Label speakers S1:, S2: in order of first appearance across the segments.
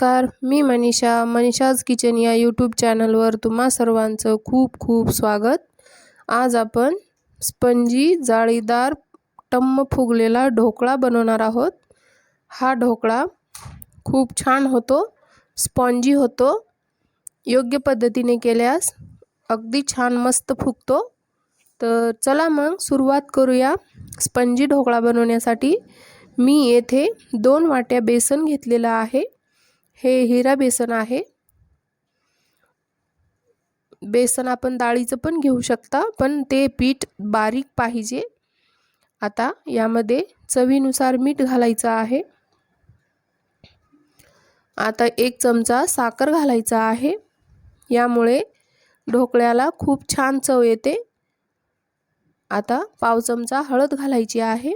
S1: नमस्कार मी मनीषा. मनीषाज किचन या यूट्यूब चॅनलवर तुम्हा सर्वांचं खूप खूप स्वागत. आज आपण स्पंजी जाळीदार टम्म फुगलेला ढोकळा बनवणार आहोत. हा ढोकळा खूप छान होतो स्पॉन्जी होतो योग्य पद्धतीने केल्यास अगदी छान मस्त फुगतो. तर चला मग सुरुवात करूया स्पंजी ढोकळा बनवण्यासाठी. मी येथे दोन वाट्या बेसन घेतलेलं आहे. हे हिरा बेसन आहे. बेसन आपण डाळीचं पण घेऊ शकता पण ते पीठ बारीक पाहिजे. आता यामध्ये चवीनुसार मीठ घालायचं आहे. आता एक चमचा साखर घालायचा आहे. यामुळे ढोकळ्याला खूप छान चव येते. आता पाव चमचा हळद घालायची आहे.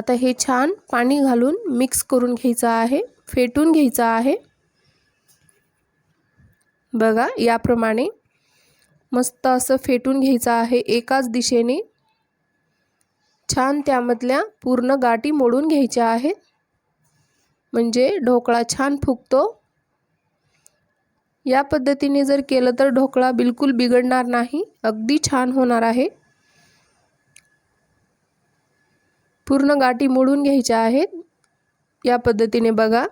S1: आता हे छान पाणी घालून मिक्स करून घ्यायचं आहे फेटून घ्यायचं आहे. बघा याप्रमाणे मस्त असं फेटून घ्यायचं आहे एकाच दिशेने. छान त्यामधल्या पूर्ण गाठी मोडून घ्यायच्या आहेत. म्हणजे ढोकळा छान फुगतो. या पद्धतीने जर केलं तर ढोकळा बिलकुल बिघडणार नाही अगदी छान होणार आहे. पूर्ण गाठी मोडून घ्यायच्या आहेत. या पद्धतीने बघा.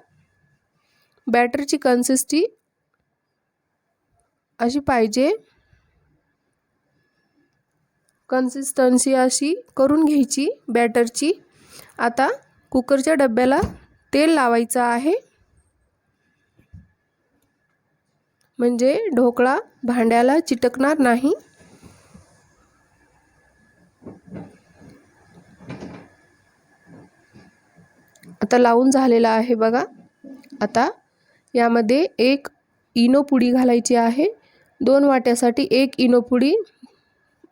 S1: बॅटरची कन्सिस्टी अशी पाहिजे. कन्सिस्टन्सी अशी करून घ्यायची बॅटरची. आता कुकरच्या डब्याला तेल लावायचं आहे. म्हणजे ढोकळा भांड्याला चिटकणार नाही. आता लावून झालेला आहे बघा. आता यामध्ये एक इनो पुडी घालायची आहे. दोन वाट्यासाठी एक इनो पुडी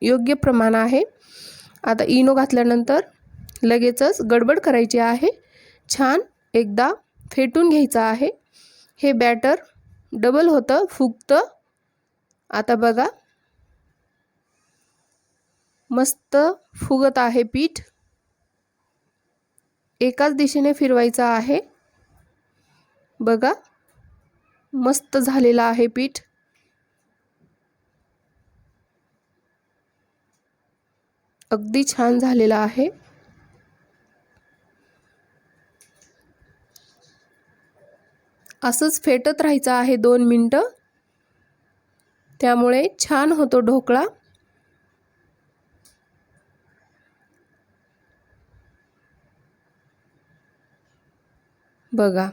S1: योग्य प्रमाण आहे. आता इनो घातल्यानंतर लगेचच गडबड करायची आहे. छान एकदा फेटून घ्यायचं आहे. हे बॅटर डबल होतं फुगतं. आता बघा. मस्त फुगत आहे पीठ. एकाच दिशेने फिरवायचा आहे. बघा. मस्त झालेला आहे पीठ. अगदी छान झालेला आहे. असंच फेटत राहायचं आहे दोन मिनटं. त्यामुळे छान होतो ढोकळा. बघा.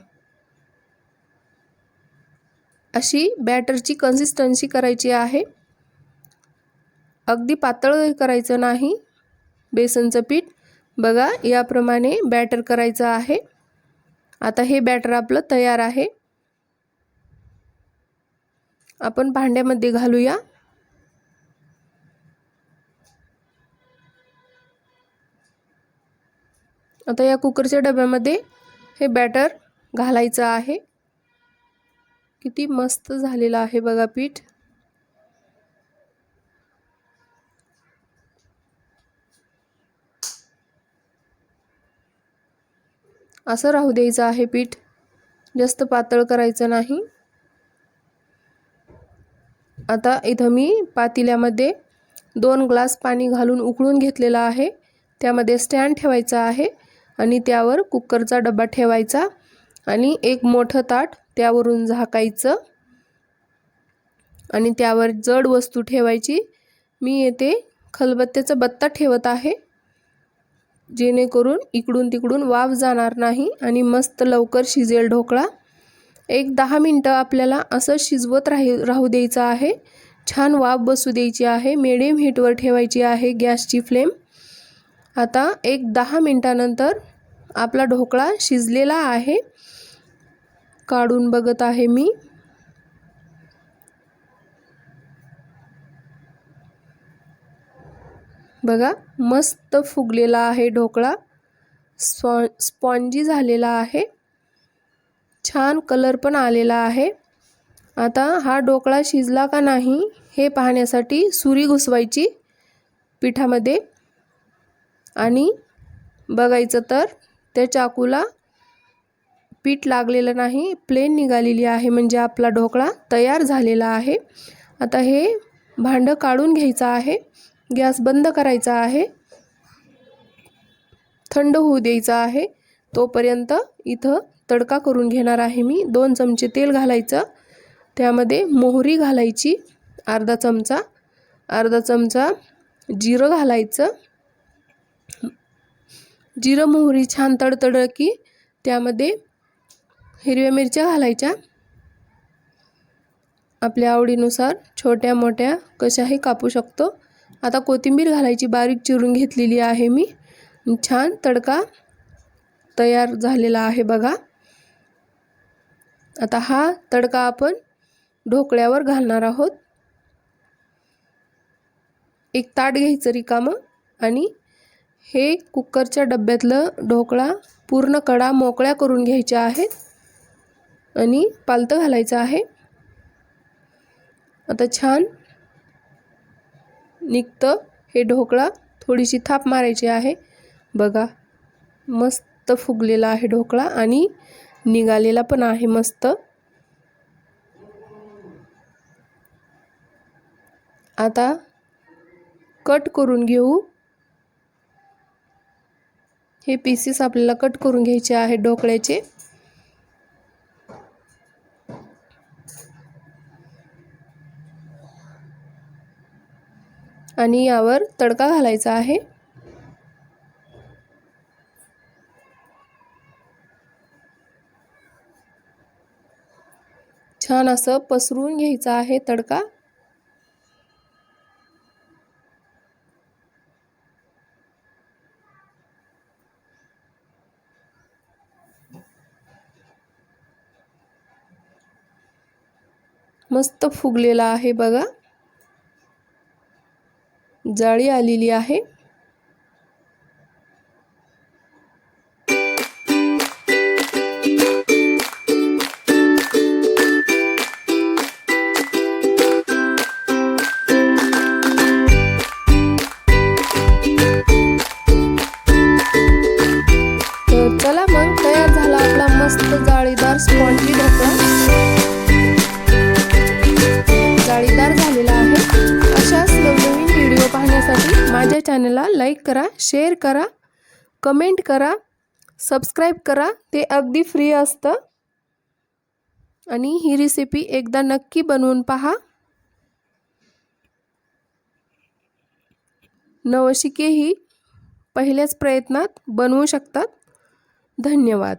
S1: अशी बॅटरची कन्सिस्टन्सी करायची आहे. अगदी पातळ करायचं नाही. बेसनचं पीठ बघा याप्रमाणे बॅटर करायचं आहे. आता हे बॅटर आपलं तयार आहे. आपण भांड्यामध्ये घालूया. आता या कुकरच्या डब्यामध्ये हे बॅटर घालायचं आहे. किती मस्त झालेलं आहे बघा पीठ. असं राहू द्यायचं आहे पीठ. जास्त पातळ करायचं नाही. आता इथं मी पातिल्यामध्ये दोन ग्लास पाणी घालून उकळून घेतलेलं आहे. त्यामध्ये स्टँड ठेवायचा आहे. आणि त्यावर कुकरचा डबा ठेवायचा आणि एक मोठं ताट त्यावरून झाकायचं. आणि त्यावर जड वस्तू ठेवायची. मी येथे खलबत्त्याचा बत्ता ठेवत आहे जेणेकरून इकडून तिकडून वाफ जाणार नाही आणि मस्त लवकर शिजेल ढोकळा. एक दहा मिनटं आपल्याला असं शिजवत राही राहू द्यायचं आहे. छान वाफ बसू द्यायची आहे. मिडियम हीटवर ठेवायची आहे गॅसची फ्लेम आता एक दहा मिनटानंतर आपला ढोकळा शिजलेला आहे. काढून बघत आहे मी. बघा मस्त फुगलेला आहे ढोकळा. स्पॉ स्पॉन्जी झालेला आहे. छान कलर पण आलेला आहे. आता हा ढोकळा शिजला का नाही हे पाहण्यासाठी सुरी घुसवायची पिठामध्ये. आणि बघायचं तर त्या चाकूला पीठ लागलेलं नाही प्लेन निघालेली आहे. म्हणजे आपला ढोकळा तयार झालेला आहे. आता हे भांडं काढून घ्यायचं आहे. गॅस बंद करायचा आहे. थंड होऊ द्यायचा आहे. तोपर्यंत इथं तडका करून घेणार आहे मी. दोन चमचे तेल घालायचं. त्यामध्ये मोहरी घालायची. अर्धा चमचा अर्धा चमचा जिरं घालायचं. जिरं मोहरी छान तडतड की त्यामध्ये हिरव्या मिरच्या घालायच्या. आपल्या आवडीनुसार छोट्या मोठ्या कशाही कापू शकतो. आता कोथिंबीर घालायची बारीक चिरून घेतलेली आहे मी. छान तडका तयार झालेला आहे बघा. आता हा तडका आपण ढोकळ्यावर घालणार आहोत. एक ताट घ्यायचं रिकामं आणि हे कुकरच्या डब्यातलं ढोकळा पूर्ण कडा मोकळ्या करून घ्यायच्या आहेत. आणि पालतं घालायचं आहे. आता छान निघतं हे ढोकळा. थोडीशी थाप मारायची आहे. बघा मस्त फुगलेला आहे ढोकळा आणि निघालेला पण आहे मस्त. आता कट करून घेऊ. हे पीसेस आपल्याला कट करून घ्यायचे आहे ढोकळ्याचे. आणि यावर तडका घालायचा आहे. छान असं पसरून घ्यायचं आहे तडका. मस्त फुगलेला आहे बघा. जाळी आलेली आहे. तर चला मग तयार झाला आपला मस्त जाळीदार स्पॉन्जी. चॅनलला लाईक करा शेअर करा कमेंट करा सबस्क्राईब करा. ते अगदी फ्री असतं. आणि ही रेसिपी एकदा नक्की बनवून पहा. नवशिकेही पहिल्याच प्रयत्नात बनवू शकतात. धन्यवाद.